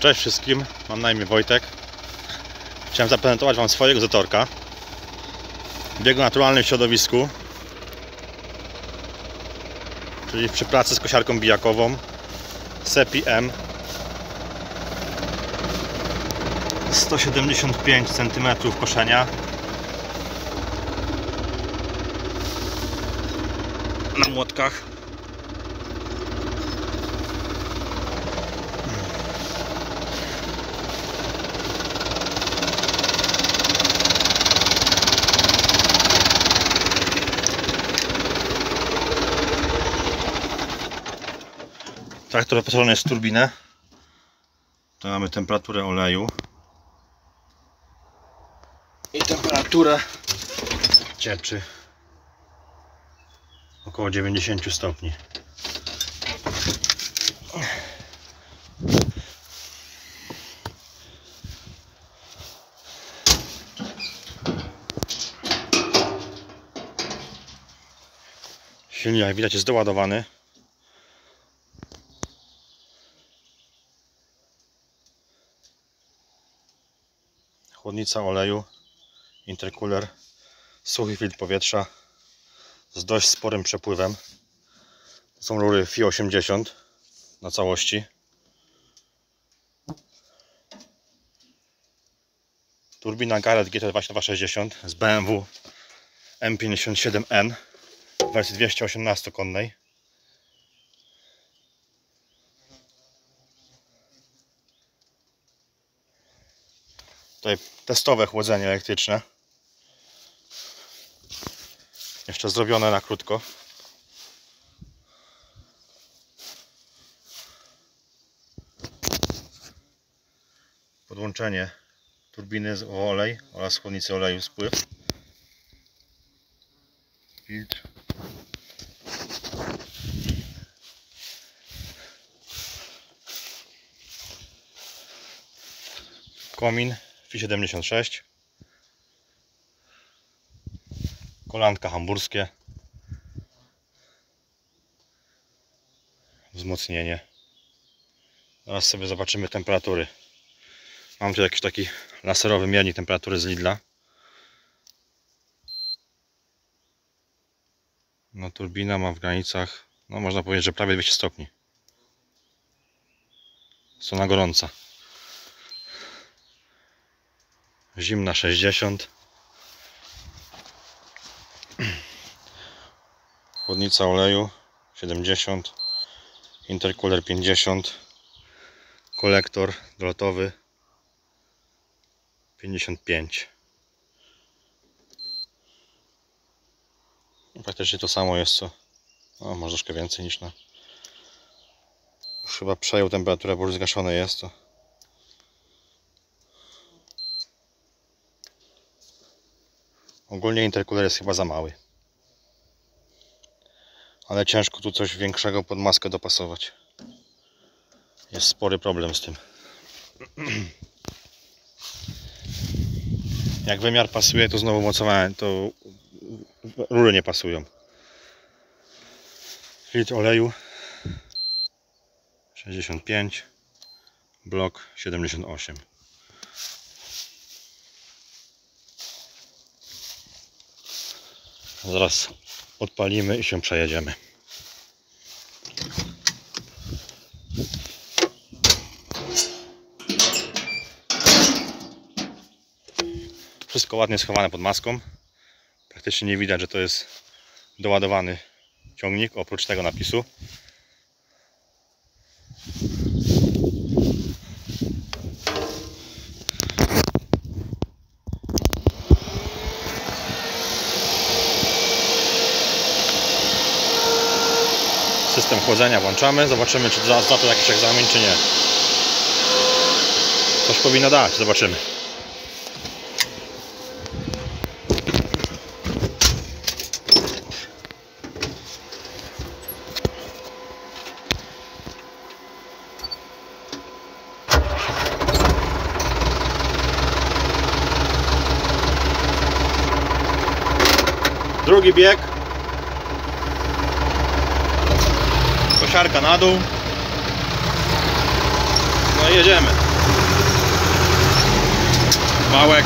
Cześć wszystkim, mam na imię Wojtek. Chciałem zaprezentować Wam swojego zatorka. W jego naturalnym środowisku, czyli przy pracy z kosiarką bijakową Sepi M 175 cm koszenia na młotkach Traktor wyposażony jest w turbinę. Tu mamy temperaturę oleju. I temperaturę cieczy około 90 stopni. Silnik jak widać jest doładowany. Chłodnica oleju, intercooler, suchy filtr powietrza z dość sporym przepływem. To są rury FI 80 na całości. Turbina Garrett GT2260 z BMW M57N w wersji 218 konnej. Tutaj testowe chłodzenie elektryczne. Jeszcze zrobione na krótko. Podłączenie turbiny z olej oraz chłodnicy oleju spływ. Filtr. Komin FI 76 kolanka hamburskie. Wzmocnienie. Teraz sobie zobaczymy temperatury. Mam tu jakiś taki laserowy miernik temperatury z Lidla. No turbina ma w granicach no można powiedzieć, że prawie 200 stopni. Strona gorąca zimna 60 chłodnica oleju 70 intercooler 50 kolektor dolotowy 55 No, praktycznie to samo jest co no, może troszkę więcej niż na chyba przejął temperaturę, bo już zgaszone jest to Ogólnie intercooler jest chyba za mały. Ale ciężko tu coś większego pod maskę dopasować. Jest spory problem z tym. Jak wymiar pasuje, to znowu mocowanie, to rury nie pasują. Filtr oleju 65, blok 78. Zaraz odpalimy i się przejedziemy. Wszystko ładnie schowane pod maską. Praktycznie nie widać, że to jest doładowany ciągnik, oprócz tego napisu. System chłodzenia włączamy. Zobaczymy, czy za, za to jakiś egzamin, czy nie. Coś powinno dać. Zobaczymy. Drugi bieg. koszarka na dół. No i jedziemy. Małek.